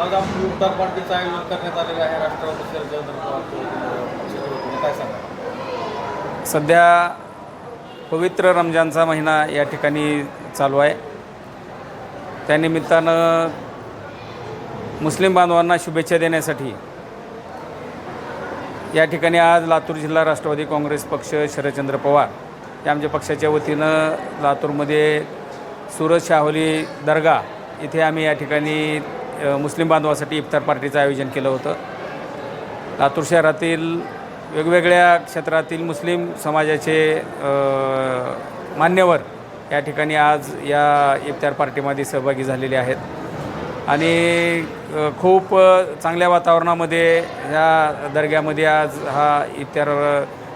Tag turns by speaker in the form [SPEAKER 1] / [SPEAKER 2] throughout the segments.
[SPEAKER 1] आज आपण उद्धार पार्टीचं आयोजन करण्यात आलेलं आहे राष्ट्रवादी शरद काय सांगा
[SPEAKER 2] सध्या पवित्र रमजानचा महिना या ठिकाणी चालू आहे. त्यानिमित्तानं मुस्लिम बांधवांना शुभेच्छा देण्यासाठी या ठिकाणी आज लातूर जिल्हा राष्ट्रवादी काँग्रेस पक्ष शरदचंद्र पवार या आमच्या पक्षाच्या वतीनं लातूरमध्ये सूरज शाहोली दर्गा इथे आम्ही या ठिकाणी मुस्लिम बांधवासाठी इफ्तार पार्टीचं आयोजन केलं होतं. लातूर शहरातील वेगवेगळ्या क्षेत्रातील मुस्लिम समाजाचे मान्यवर या ठिकाणी आज या इफ्तार पार्टीमध्ये सहभागी झालेले आहेत. आणि खूप चांगल्या वातावरणामध्ये ह्या दर्ग्यामध्ये आज हा इफ्तार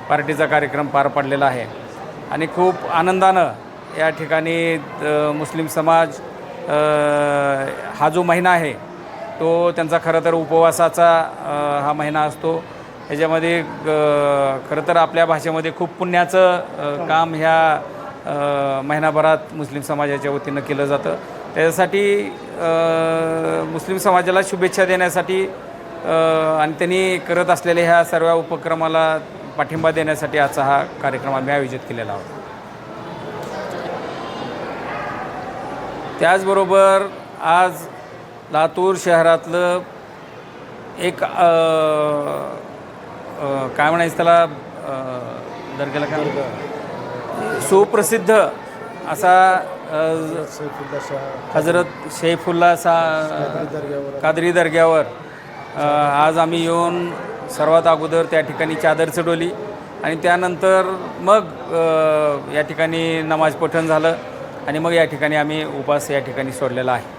[SPEAKER 2] पार्टीचा कार्यक्रम पार पडलेला आहे. आणि खूप आनंदानं या ठिकाणी मुस्लिम समाज हा जो महिना आहे तो त्यांचा खरं तर उपवासाचा हा महिना असतो. ह्याच्यामध्ये खरं तर आपल्या भाषेमध्ये खूप पुण्याचं काम ह्या महिनाभरात मुस्लिम समाजाच्या वतीनं केलं जातं. त्याच्यासाठी मुस्लिम समाजाला शुभेच्छा देण्यासाठी आणि त्यांनी करत असलेल्या ह्या सर्व उपक्रमाला पाठिंबा देण्यासाठी आजचा हा कार्यक्रम आम्ही आयोजित केलेला आहोत. त्याचबरोबर आज लातूर शहरातलं एक काय म्हणायचं त्याला दर्ग्याला काय? सुप्रसिद्ध असा हजरत शैफुल्ला सा कादरी दर्ग्यावर. आज आम्ही येऊन सर्वात अगोदर त्या ठिकाणी चादर चढवली आणि त्यानंतर मग या ठिकाणी नमाज पठण झालं आणि मग या ठिकाणी आम्ही उपास या ठिकाणी सोडलेला आहे.